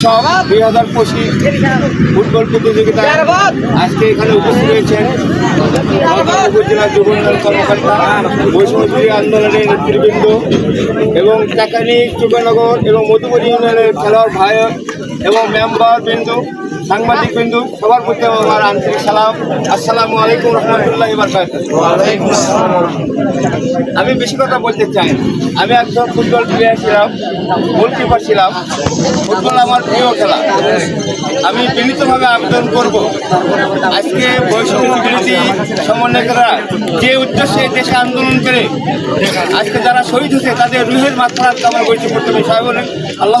দুই হাজার পঁচিশ ফুটবল প্রতিযোগিতা আজকে এখানে উপস্থিত হয়েছেন উপজেলা যুব উন্নয়ন কর্মকর্তা বৈষ্ণবী আন্দোলনের নেতৃবৃন্দ এবং টাকানি চুকানগর এবং মধুপুর ইউনিয়নের খেলোয়াড় ভাই এবং মেম্বার বিন্দু। সাংবাদিক বিন্দু সবার প্রতি আমার আন্তরিক সালাম। আসসালামু আলাইকুম রহমতুল্লাহ আমি বেশি কথা বলতে চাই আমি একজন ফুটবল প্লেয়ার ছিলাম গোলকিপার ছিলাম। ফুটবল আমার প্রিয় খেলা। আমি বিনীতভাবে আবেদন করব আজকে বৈষম্য বিরোধী সমন্বয়করা যে উদ্দেশ্যে দেশে আন্দোলন করে আজকে যারা শহীদ হয়েছে তাদের রুহের মাত্রা কামনা করছি প্রথমে সবাই বলেন আল্লাহ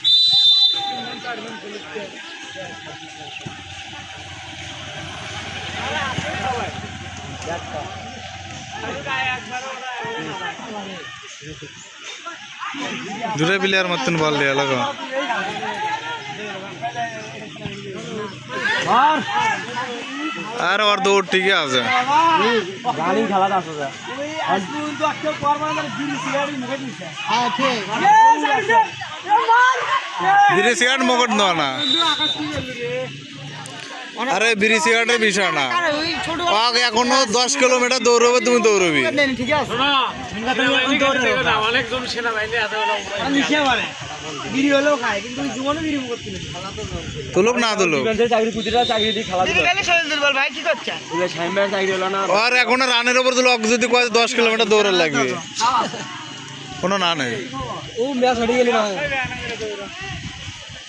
দূরে প্লেয়ার মতন বল দিয়ে লাগো। আর ওর দৌড় ঠিকই আছে। গাড়ি খেলা আছে সিগারেট না। আরে বিড়ি সিগারেটের বিষয় না। পাক এখনও দশ কিলোমিটার দৌড়বে তুমি দৌড়বি। অনেকজন তুলুক না তুলুক। আর এখনও রানের ওপর তুলো যদি কয় দশ কিলোমিটার দৌড়ার লাগবে। কোনো না নেই। ও ম্যাচ হয়ে গেলি না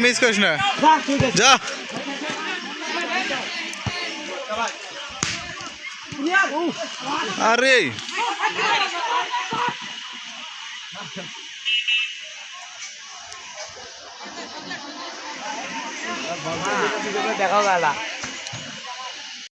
মিস আরে দেখাও গেলা